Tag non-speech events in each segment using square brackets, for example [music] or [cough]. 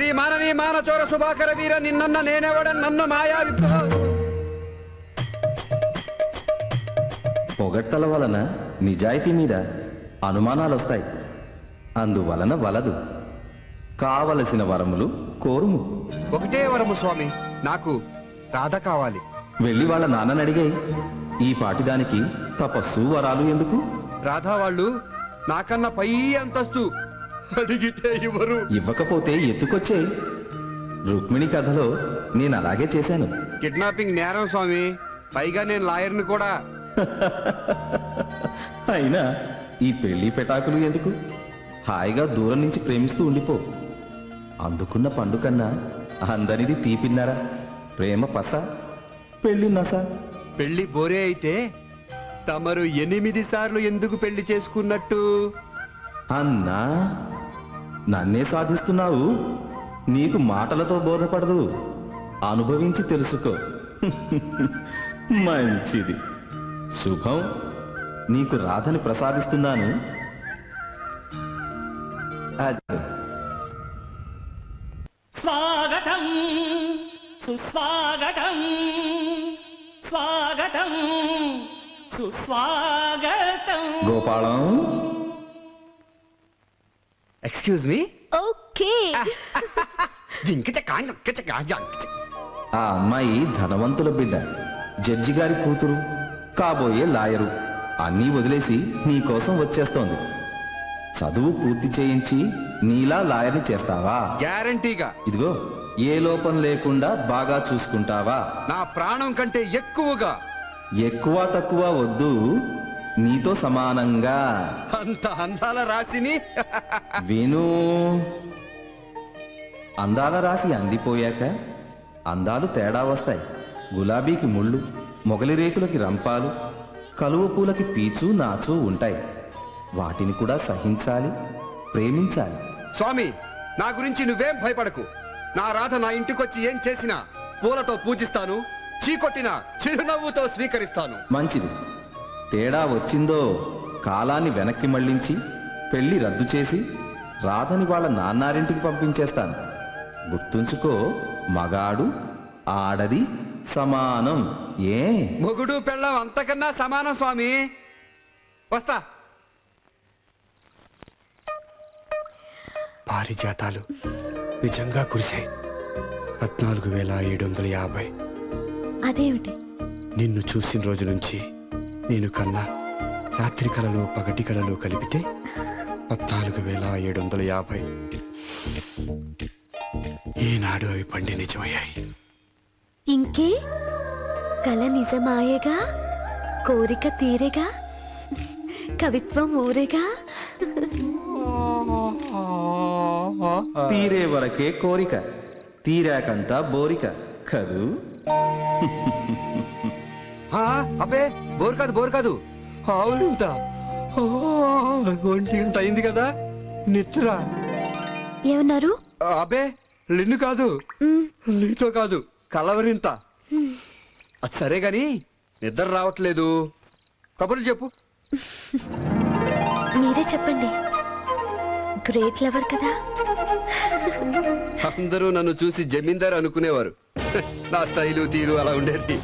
శ్రీ మానవీ మానచోర సుభాకర వీర నిన్నన్న నేనెవడ నన్ను మాయా పొగడ్తల వలన నిజాయితీ మీద అనుమానాలొస్తాయి. అందువలన వలదు. కావలసిన వరములు కోరుము. ఒకటే వరము స్వామి నాకు రాధ కావాలి. వెళ్ళి వాళ్ళ నాన్నని అడిగే ఈ పాటిదానికి తపస్సు వరాలు ఎందుకు? రాధా వాళ్ళు నాకన్నా పై అంతస్తు అడిగితే ఇవ్వరు. ఇవ్వకపోతే ఎత్తుకొచ్చే రుక్మిణి కథలో నేను అలాగే చేశాను. కిడ్నాపింగ్ నేరం స్వామి. పైగా నేను లాయర్ని కూడా. [laughs] అయినా ఈ పెళ్ళి పెటాకులు ఎందుకు? హాయిగా దూరం నుంచి ప్రేమిస్తూ ఉండిపో. అందుకున్న పండు కన్నా అందరిది తీపిన్నారా ప్రేమ పస పెళ్ళి నస. పెళ్ళి బోరే అయితే తమరు ఎనిమిది సార్లు ఎందుకు పెళ్ళి చేసుకున్నట్టు? అన్నా నన్నే సాధిస్తున్నావు. నీకు మాటలతో బోధపడదు. అనుభవించి తెలుసుకో. [laughs] మంచిది. శుభం. నీకు రాధని ప్రసాదిస్తున్నాను. స్వాగతం. సుస్వాగతం. స్వాగతం. సుస్వాగతం. గోపాలం. ఎక్స్క్యూజ్ మీ ఓకే ఆ అమ్మాయి ధనవంతుల బిడ్డ. జడ్జి గారి కూతురు కాబోయే లాయరు. అన్నీ వదిలేసి నీ కోసం వచ్చేస్తోంది. చదువు పూర్తి చేయించి నీలా లాయర్ని చేస్తావా? గ్యారంటీగా. ఇదిగో ఏ లోపం లేకుండా బాగా చూసుకుంటావా? నా ప్రాణం కంటే ఎక్కువగా. ఎక్కువ తక్కువ వద్దు. నీతో సమానంగా. అంత అందాల రాశిని? విను అందాల రాసి అందిపోయాక అందాలు తేడా వస్తాయి. గులాబీకి ముళ్ళు మొగలి రేకులకి రంపాలు కలువ పూలకి పీచు నాచు ఉంటాయి. వాటిని కూడా సహించాలి ప్రేమించాలి. స్వామి నా గురించి నువ్వేం భయపడకు. నా రాధ నా ఇంటికొచ్చి ఏం చేసినా పూలతో పూజిస్తాను చీకొట్టిన చిరునవ్వుతో స్వీకరిస్తాను. మంచిది. తేడా వచ్చిందో కాలాన్ని వెనక్కి మళ్ళించి పెళ్ళి రద్దు చేసి రాధని వాళ్ళ నాన్నారింటికి పంపించేస్తాను. గుర్తుంచుకో మగాడు ఆడది సమానం. ఏ? మొగుడు పెళ్ళం అంతకన్నా సమానం స్వామి. వస్తా. పారిజాతాలు నిజంగా కురిశాయి. పద్నాలుగు వేల ఏడు వందల యాభై. అదేమిటి? నిన్ను చూసిన రోజు నుంచి నేను కన్నా రాత్రి కళలు పగటి కళలు కలిపితే పద్నాలుగు వేల ఏడు వందల యాభై. ఈనాడు అవి పండి నిజమయ్యాయి. ఇంకే కల నిజమాయగా కోరిక తీరెగా కవిత్వం ఊరేగా. తీరే వరకే కోరిక తీరాకంతా బోరిక కదూ? అబ్బే బోర్ కాదు బోర్ కాదు. ఆవులింత ఆ, ఒంటి గంట అయింది కదా. నిద్ర ఏమన్నారు? అబ్బే లిన్ను కాదు. నీతో కాదు కలవరింత. సరే గాని నిద్ర రావట్లేదు. కబుర్లు చెప్పు. మీరే చెప్పండి. గ్రేట్ లవర్ కదా. అందరూ నన్ను చూసి జమీందార్ అనుకునేవారు. [laughs] నా స్టైలు తీరు అలా ఉండేది.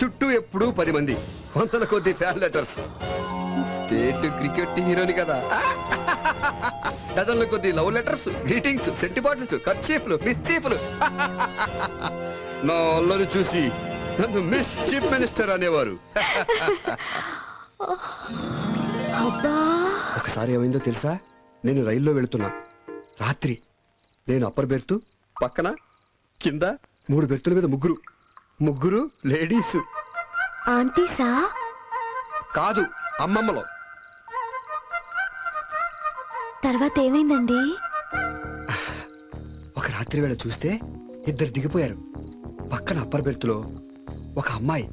చుట్టూ ఎప్పుడూ పది మంది. వందల కొద్ది ఫ్యాన్ లెటర్స్ స్టేట్ క్రికెట్ హీరోని కదా. [laughs] డజన్ల కొద్ది love letters greetings scent bottles కర్చీఫ్లు మిస్చీఫ్లు [laughs] నా అల్లరి చూసి నన్ను మిస్ చీఫ్ మినిస్టర్ అనేవారు. [laughs] అబ్బా! ఒకసారి ఏమైందో తెలుసా? నేను రైల్లో వెళుతున్నా. రాత్రి. నేను అప్పర్ బెర్త్ పక్కన కింద మూడు బెర్తుల మీద ముగ్గురు. ముగ్గురు లేడీసు. ఆంటీసా కాదు అమ్మమ్మలో. తర్వాత ఏమైందండి? ఒక రాత్రి వేళ చూస్తే ఇద్దరు దిగిపోయారు. పక్కన అప్పర్ బెర్త్లో ఒక అమ్మాయి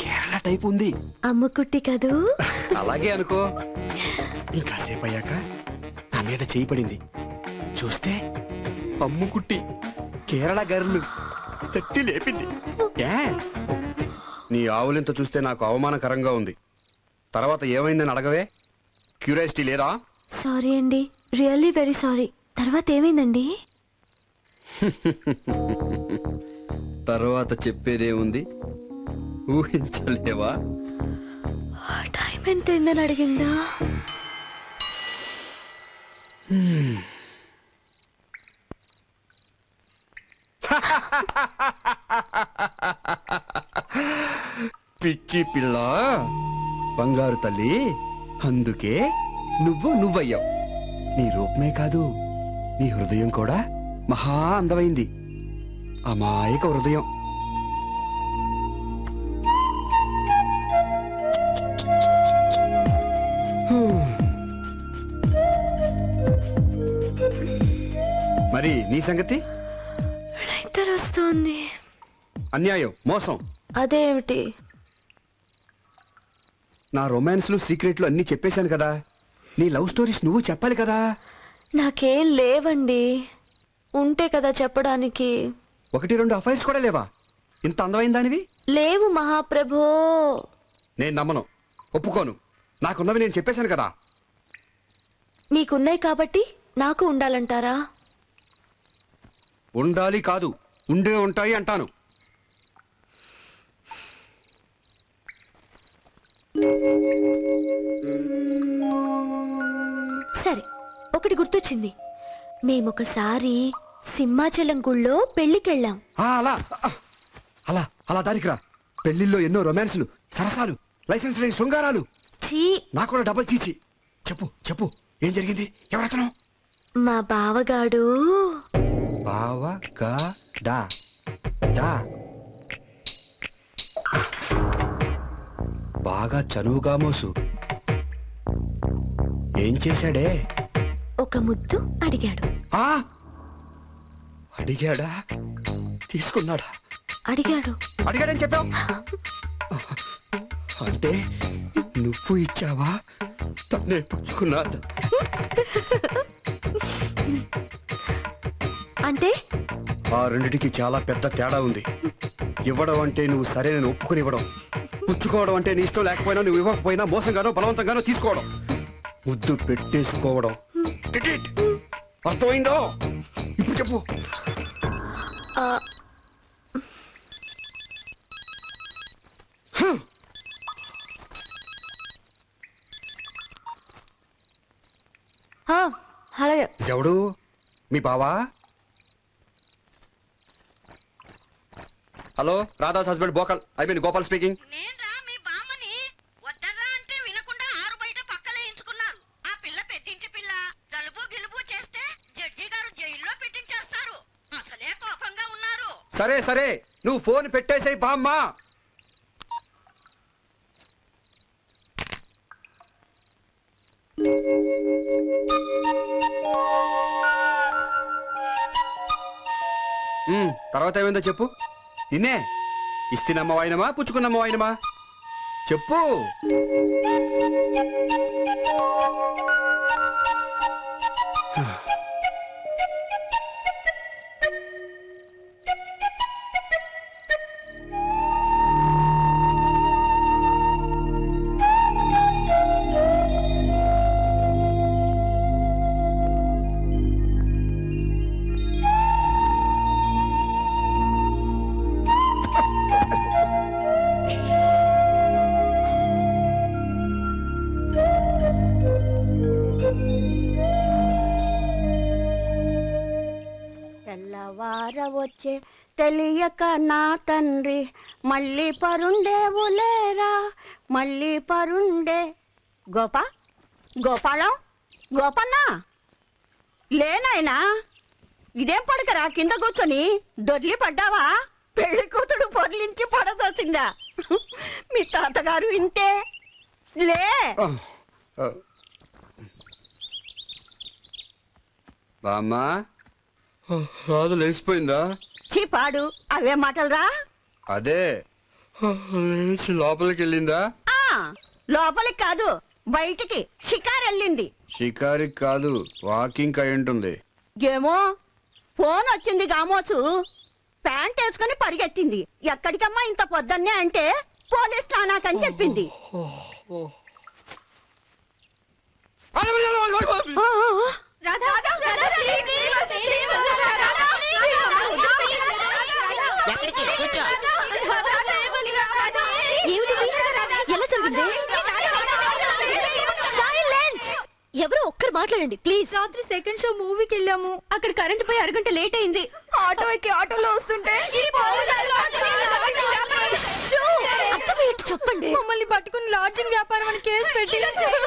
కేరళ టైప్ ఉంది. అమ్ముకుట్టి కదూ? అలాగే అనుకో. ఇంకాసేపు అయ్యాక నా మీద చేయి పడింది. చూస్తే అమ్ముకుట్టి కేరళ గర్లు. తట్టి లేపింది. ఏ? నీ ఆవులింత చూస్తే నాకు అవమానకరంగా ఉంది. తర్వాత ఏమైందని అడగవే? క్యూరియాసిటీ లేదా? సారీ అండి. Really very sorry. తర్వాత ఏమైందండి? తర్వాత చెప్పేదే ఉంది ఊహించలేవా టైం ఎంత అయిందని అడిగిందా పిచ్చి పిల్ల. బంగారు తల్లి అందుకే నువ్వు నువ్వయ్యావు. నీ రూపమే కాదు నీ హృదయం కూడా మహా అందమైంది. అమాయక హృదయం. మరి నీ సంగతి? వస్తోంది అన్యాయం మోసం. అదేమిటి? నా రొమాన్స్లు సీక్రెట్లు అన్నీ చెప్పేశాను కదా. నీ లవ్ స్టోరీస్ నువ్వు చెప్పాలి కదా. నాకేం లేవండి. ఉంటే కదా చెప్పడానికి. ఒకటి రెండు అఫైర్స్ కూడా లేవా? ఇంత అందమైన దానివి? లేవు మహాప్రభో. నేను నమ్మను. ఒప్పుకోను. నాకున్నవి నేను చెప్పేశాను కదా. మీకున్నాయి కాబట్టి నాకు ఉండాలంటారా? ఉండాలి కాదు. ఉండే ఉంటాయి అంటాను. సరే ఒకటి గుర్తొచ్చింది. మేమొకసారి సింహాచలం గుళ్ళో పెళ్ళికెళ్ళాం ఆ, అలా. అలా అలా దానికి రా పెళ్ళిల్లో ఎన్నో రొమాన్స్లు సరసాలు లైసెన్స్ లేని శృంగారాలు. నాకు కూడా డబల్ చీచి. చెప్పు చెప్పు ఏం జరిగింది? ఎవరతను? మా బావగాడు బావ గా డా. డా. బాగా చనువుగా మోసు. ఏం చేశాడే? ఒక ముద్దు అడిగాడు. ఆ? అడిగాడా? తీసుకున్నాడా? అడిగాడు. అడిగాడని చెప్పావు? అంటే నువ్వు ఇచ్చావా? తనే పుచ్చుకున్నాడు అంటే? ఆ రెండిటికి చాలా పెద్ద తేడా ఉంది. ఇవ్వడం అంటే నువ్వు సరే నేను ఒప్పుకుని ఇవ్వడం. పుచ్చుకోవడం అంటే నీ ఇష్టం లేకపోయినా నువ్వు ఇవ్వకపోయినా మోసంగానో బలవంతంగానో తీసుకోవడం. ముద్దు పెట్టేసుకోవడం? అర్థమైందో? ఇప్పుడు చెప్పు. అలాగే. ఎవడు? మీ బావా? Hello Radha's husband బోకల్. I mean Gopal speaking. నేన్రా మీ బామ్మని. వద్దరా అంటే వినకుండా ఆరు బయట పక్కలేయించుకున్నారు ఆ పిల్ల పెద్దింటి పిల్ల జలుబు గిలుబు చేస్తే జడ్జి గారు జైల్లో పెట్టించేస్తారు. అసలే కోపంగా ఉన్నారు. సరే సరే. నువ్వు ఫోన్ పెట్టేసేయ్ బామ్మ. తర్వాత ఏమైందో చెప్పు. నిన్నే ఇస్తినమ్మ వాయినమా పుచ్చుకున్నమ్మ వాయినమా? చెప్పు. వచ్చే తెలియక నా తండ్రి మళ్ళీ పరుండేవులేరా మళ్ళీ పరుండే గోపా గోపాలం గోపన్న లేనాయనా ఇదేం పడకరా? కింద కూర్చొని దొర్లి పడ్డావా? పెళ్ళి కూతుడు పొర్లి మించి పడదోసిందా? మీ తాతగారు ఇంతే. లే. బామ్మా? రాదు లేచిపోయిందా? చీపాడు అవే మాటలురా అదే లేచి లోపలికి వెళ్ళిందా ఆ లోపలికి కాదు బయటికి షికార్ వెళ్ళింది షికారికి కాదు వాకింగ్ అయి ఉంటుంది ఏమో ఫోన్ వచ్చింది గామోసు ప్యాంట్ వేసుకుని పరిగెత్తింది ఎక్కడికమ్మా ఇంత పొద్దున్నే అంటే పోలీస్ ఠానాకని చెప్పింది ఆ, ఎక్కడికి? ఎలా జరిగింది? ఎవరో ఒక్కరు మాట్లాడండి ప్లీజ్ రాత్రి సెకండ్ షో మూవీకి వెళ్ళాము. అక్కడ కరెంట్ పోయి అరగంట లేట్ అయింది. ఆటో ఎక్కి ఆటోలో వస్తుంటే చెప్పండి. మమ్మల్ని పట్టుకుని లాడ్జింగ్ వ్యాపారం అని కేసు పెట్టి పెట్టారు.